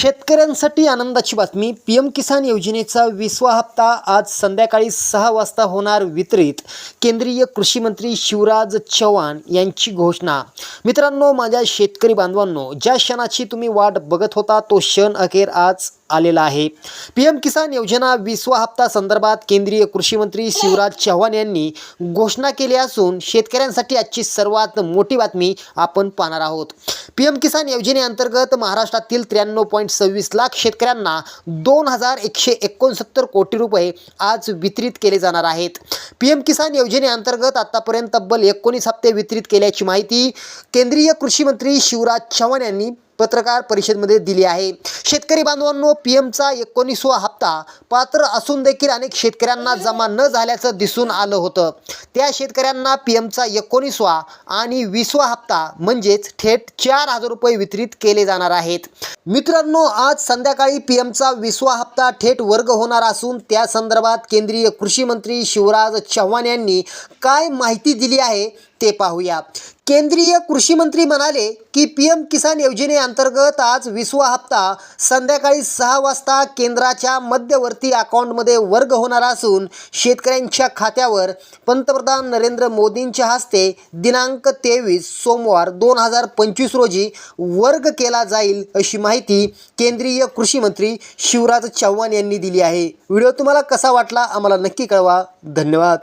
शेतकऱ्यांसाठी आनंदाची बातमी. पी एम किसान योजनेचा विसवा हप्ता आज संध्याकाळी सहा वाजता होणार वितरित. केंद्रीय कृषी मंत्री शिवराज चव्हाण यांची घोषणा. मित्रांनो माझ्या शेतकरी बांधवांनो ज्या क्षणाची तुम्ही वाट बघत होता तो क्षण अखेर आज आलेला आहे. पी एम किसान योजना विसवा हप्ता संदर्भात केंद्रीय कृषी मंत्री शिवराज चव्हाण यांनी घोषणा केली असून शेतकऱ्यांसाठी आजची सर्वात मोठी बातमी आपण पाहणार आहोत. पी एम किसान योजनेअंतर्गत महाराष्ट्रातील त्र्याण्णव पॉईंट सव्वीस लाख शेतकऱ्यांना दोन हजार एकशे एकोणसत्तर कोटी रुपये आज वितरित केले जाणार आहेत. पी एम किसान योजनेअंतर्गत आतापर्यंत तब्बल एकोणीस हप्ते वितरित केल्याची माहिती केंद्रीय कृषी मंत्री शिवराज चव्हाण यांनी पत्रकार परिषदेमध्ये दिली आहे. शेतकरी बांधवांनो पी एमचा एकोणीसवा हप्ता पात्र असून देखील अनेक शेतकऱ्यांना जमा न झाल्याचं दिसून आलं होतं. त्या शेतकऱ्यांना पी एमचा एकोणीसवा आणि वीसवा हप्ता म्हणजेच थेट चार हजार रुपये वितरित केले जाणार आहेत. मित्रांनो आज संध्याकाळी पी एमचा वीसवा हप्ता थेट वर्ग होणार असून त्या संदर्भात केंद्रीय कृषी मंत्री शिवराज चव्हाण यांनी काय माहिती दिली आहे? ते पाहूया. केंद्रीय कृषी मंत्री म्हणाले की पी एम किसान योजनेअंतर्गत आज विसवा हप्ता संध्याकाळी सहा वाजता केंद्राच्या मध्यवर्ती अकाउंटमध्ये वर्ग होणार असून शेतकऱ्यांच्या खात्यावर पंतप्रधान नरेंद्र मोदींच्या हस्ते दिनांक तेवीस सोमवार दोन हजार पंचवीस रोजी वर्ग केला जाईल अशी माहिती केंद्रीय कृषी मंत्री शिवराज चव्हाण यांनी दिली आहे. व्हिडिओ तुम्हाला कसा वाटला आम्हाला नक्की कळवा. धन्यवाद.